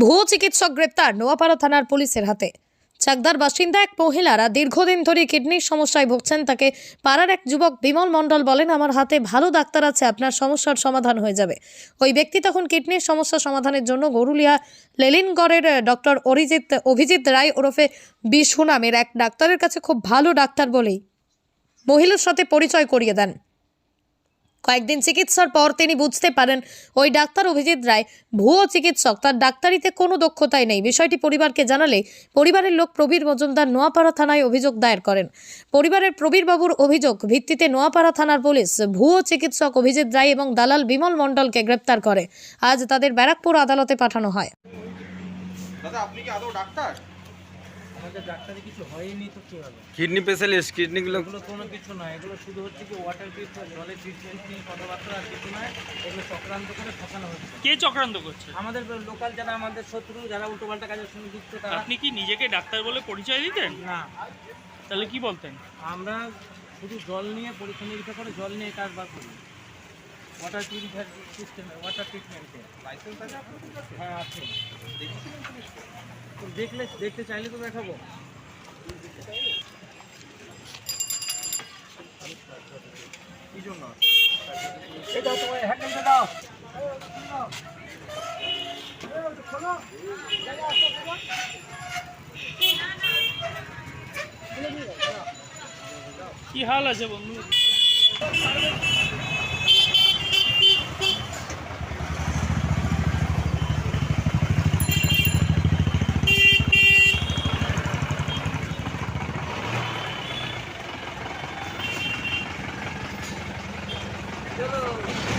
ভুয়ো চিকিৎসক গ্রেপ্তার নোয়াপাড়া থানার পুলিশের হাতে। চাকদার বাসিন্দা এক মহিলারা দীর্ঘদিন ধরে কিডনির সমস্যায় ভুগছেন, তাকে পাড়ার এক যুবক বিমল মণ্ডল বলেন, আমার হাতে ভালো ডাক্তার আছে, আপনার সমস্যার সমাধান হয়ে যাবে। ওই ব্যক্তি তখন কিডনির সমস্যা সমাধানের জন্য গরুলিয়া লেলিনগড়ের ডক্টর অরিজিৎ, অভিজিৎ রায় ওরফে বিশু নামের এক ডাক্তারের কাছে খুব ভালো ডাক্তার বলেই মহিলার সাথে পরিচয় করিয়ে দেন। কয়েকদিন চিকিৎসার পর তিনি বুঝতে পারেন, ওই ডাক্তার অভিজিৎ রায় ভুয়ো চিকিৎসক। তার ডাক্তারিতে কোনো দক্ষতাই নেই। বিষয়টি পরিবারকে জানালে পরিবারের লোক প্রবীর মজুমদার নোয়াপাড়া থানায় অভিযোগ দায়ের করেন। পরিবারের প্রবীর বাবুর অভিযোগ, ভিত্তিতে নোয়াপাড়া থানার পুলিশ ভুয়ো চিকিৎসক অভিজিৎ রায় এবং দালাল বিমল মণ্ডলকে গ্রেপ্তার করে। আজ তাদের ব্যারাকপুর আদালতে পাঠানো হয়। দাদা, আপনি কি আদৌ ডাক্তার? আমাদের ডাক্তারি কিছু হয়নি তো কি হবে? কিডনি স্পেশালিস্ট কিডনিগুলো এগুলো কোনো কিছু নয় এগুলো শুধু হচ্ছে কি ওয়াটার ট্রিটমেন্ট জলের ট্রিটমেন্ট নিয়ে কথাবার্তা আর কিছু নয় এগুলো চক্রান্ত করে ঠকানো হচ্ছে। কে চক্রান্ত করছে? আমাদের লোকাল যারা আমাদের শত্রু যারা উল্টোপাল্টা কাজের সঙ্গে যুক্ত তারা আপনি কি নিজেকে ডাক্তার বলে পরিচয় দিতেন? না। তাহলে কি বলতেন? আমরা শুধু জল নিয়ে পরীক্ষা নিরীক্ষা করে জল নিয়ে কাজ বার করি ওয়াটার পিউরিফায়ার সিস্টেম ওয়াটার ট্রিটমেন্টে লাইসেন্স আছে আপনার হ্যাঁ আছে। দেখলে দেখতে চাইলে তো দেখাবো। কি জন্য কি হাল আছে বন্ধু? 여러분.